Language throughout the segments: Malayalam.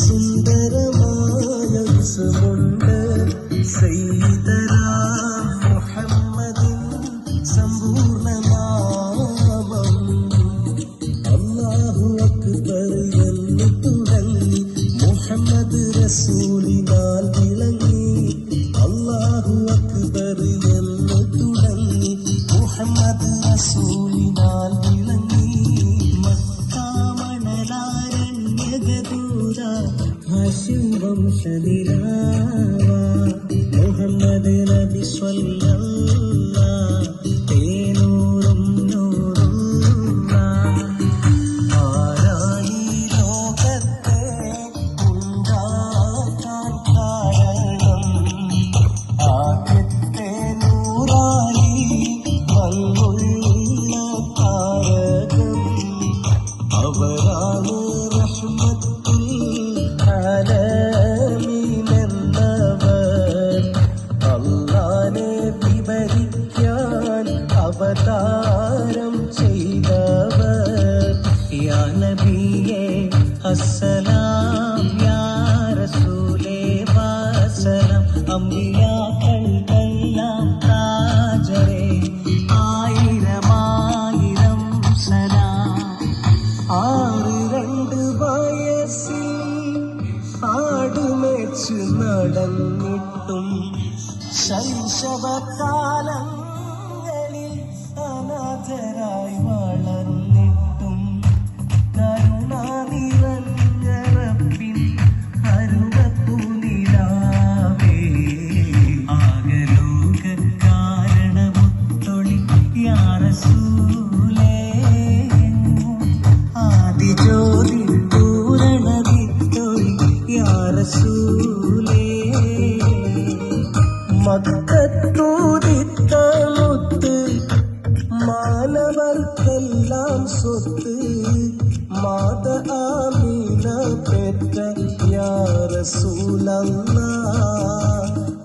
സുന്ദരമായ സുമുണ്ട് സൈതര വംശനിലാവ മുഹമ്മദ് നബി സ്വല്ലല്ലാഹ് അവതാരം ചെയ്തവർ. യാ നബിയേ അസ്സലാം യാ റസൂലേ വസലാം അമ്പിയാക്കൾക്കെല്ലാം താജരേ ആയിരമായിരം സലാം. ആറ് രണ്ട് വയസ്സിൽ ആടുമേച്ച് നടന്നിട്ടും ശൈശവകാലങ്ങളിൽ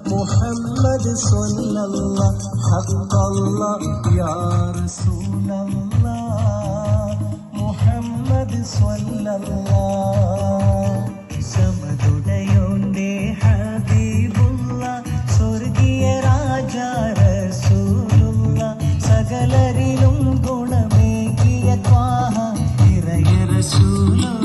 മുഹമ്മദ് മുഹമ്മദ് സമതുടയോന്റെ ഹബീബുള്ള സ്വർഗീയ രാജ റസൂലുള്ള സകലരിലും ഗുണമേകിയ ത്വാഹ ഇറയ റസൂലൂരേ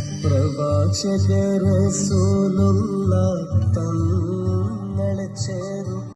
പ്രഭാഷകരസൂലുള്ള തങ്ങളെ ചേരും.